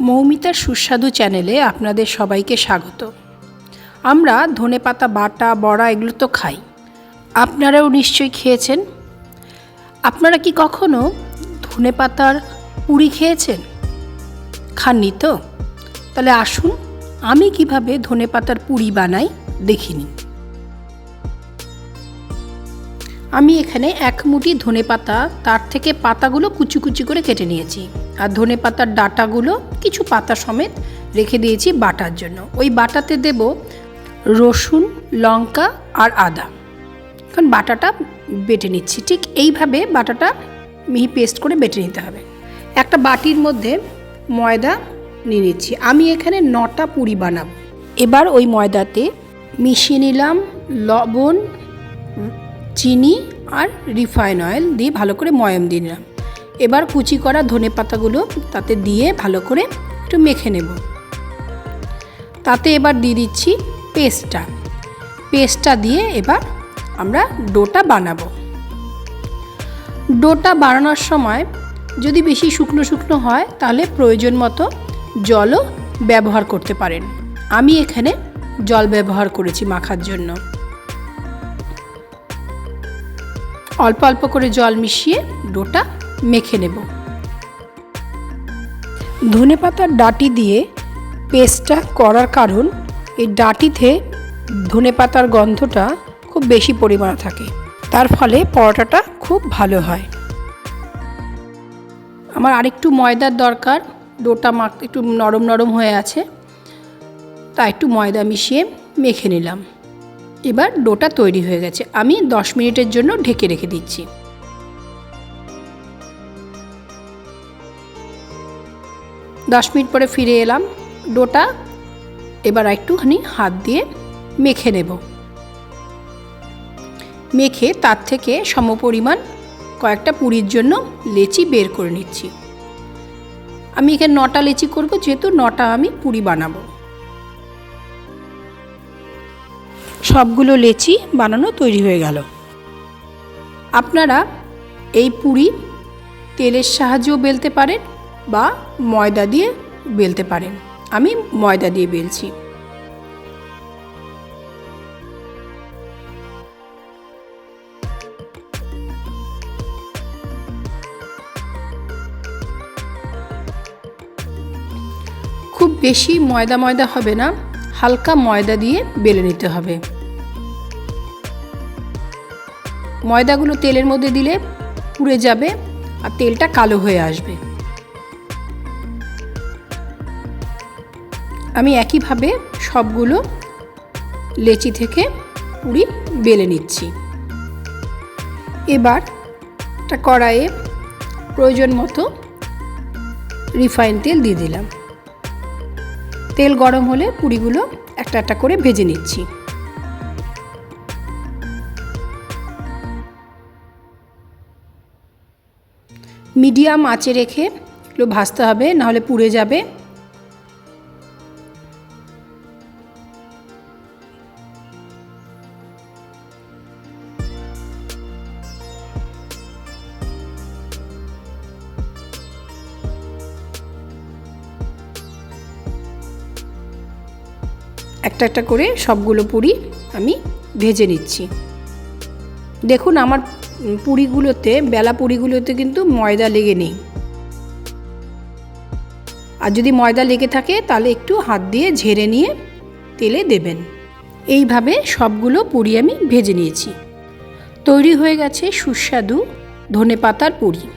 মৌমিতার সুস্বাদু চ্যানেলে আপনাদের সবাইকে স্বাগত। আমরা ধনেপাতা, বাটা, বড়া এগুলো তো খাই। আপনারাও নিশ্চয়ই খেয়েছেন? আপনারা কি কখনো ধনেপাতার পুরি খেয়েছেন? খাননি তো? তাহলে আসুন, আমি কীভাবে ধনেপাতার পুরি বানাই দেখিনি আমি এখানে এক মুঠি ধনে পাতা, তার থেকে পাতাগুলো কুচি কুচি করে কেটে নিয়েছি। আর ধনে পাতার ডাটাগুলো কিছু পাতা সমেত রেখে দিয়েছি বাটার জন্য। ওই বাটাতে দেব রসুন, লঙ্কা আর আদা। এখন বাটাটা বেটে নিচ্ছি। ঠিক এইভাবে বাটাটা মিহি পেস্ট করে বেটে নিতে হবে। একটা বাটির মধ্যে ময়দা নিয়ে নিচ্ছি। আমি এখানে নটা পুরি বানাব। এবার ওই ময়দাতে মিশিয়ে নিলাম লবণ, চিনি আর রিফাইন অয়েল দিয়ে ভালো করে ময়ম দিয়ে নিলাম। এবার কুচি করা ধনে পাতাগুলো তাতে দিয়ে ভালো করে একটু মেখে নেব। তাতে এবার দিয়ে দিচ্ছি পেস্টটা। পেস্টটা দিয়ে এবার আমরা ডোটা বানাবো। ডোটা বানানোর সময় যদি বেশি শুকনো শুকনো হয়, তাহলে প্রয়োজন মতো জলও ব্যবহার করতে পারেন। আমি এখানে জল ব্যবহার করেছি মাখার জন্য। অল্প অল্প করে জল মিশিয়ে ডোটা মেখে নেব। ধনে পাতার ডাটি দিয়ে পেস্টটা করার কারণ এই ডাটিতে ধনে পাতার গন্ধটা খুব বেশি পরিমাণে থাকে। তার ফলে পরোটাটা খুব ভালো হয়। আমার আরেকটু ময়দার দরকার, ডোটা মাখ একটু নরম নরম হয়ে আছে তা একটু ময়দা মিশিয়ে মেখে নিলাম। এবার ডোটা তৈরি হয়ে গেছে। আমি দশ মিনিটের জন্য ঢেকে রেখে দিচ্ছি। দশ মিনিট পরে ফিরে এলাম। ডোটা এবার একটুখানি হাত দিয়ে মেখে নেব। মেখে তার থেকে সমপরিমাণ কয়েকটা পুরীর জন্য লেচি বের করে নিচ্ছি। আমি এখানে নটা লেচি করব, যেহেতু নটা আমি পুরি বানাবো। সবগুলো লেচি বানানো তৈরি হয়ে গেল। আপনারা এই পুরি তেলের সাহায্যেও বেলতে পারেন বা ময়দা দিয়ে বেলতে পারেন। আমি ময়দা দিয়ে বেলছি। খুব বেশি ময়দা ময়দা হবে না, হালকা ময়দা দিয়ে বেলে নিতে হবে। ময়দাগুলো তেলের মধ্যে দিলে পুড়ে যাবে আর তেলটা কালো হয়ে আসবে। আমি একইভাবে সবগুলো লেচি থেকে পুরি বেলে নিচ্ছি। এবার একটা কড়াইয়ে প্রয়োজন মতো রিফাইন তেল দিয়ে দিলাম। তেল গরম হলে পুরিগুলো একটা একটা করে ভেজে নিচ্ছি। মিডিয়াম আঁচে রেখে এগুলো ভাজতে হবে, নাহলে পুড়ে যাবে। একটা একটা করে সবগুলো পুরি আমি ভেজে নিচ্ছি। দেখুন আমার পুরিগুলোতে, বেলা পুরিগুলোতে কিন্তু ময়দা লেগে নেই। আর যদি ময়দা লেগে থাকে, তাহলে একটু হাত দিয়ে ঝেড়ে নিয়ে তেলে দেবেন। এইভাবে সবগুলো পুরি আমি ভেজে নিয়েছি। তৈরি হয়ে গেছে সুস্বাদু ধনে পাতার পুরি।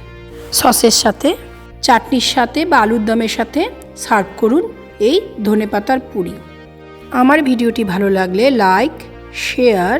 সসের সাথে, চাটনির সাথে বা আলুর দমের সাথে সার্ভ করুন এই ধনে পাতার পুরি। আমার ভিডিওটি ভালো লাগলে লাইক, শেয়ার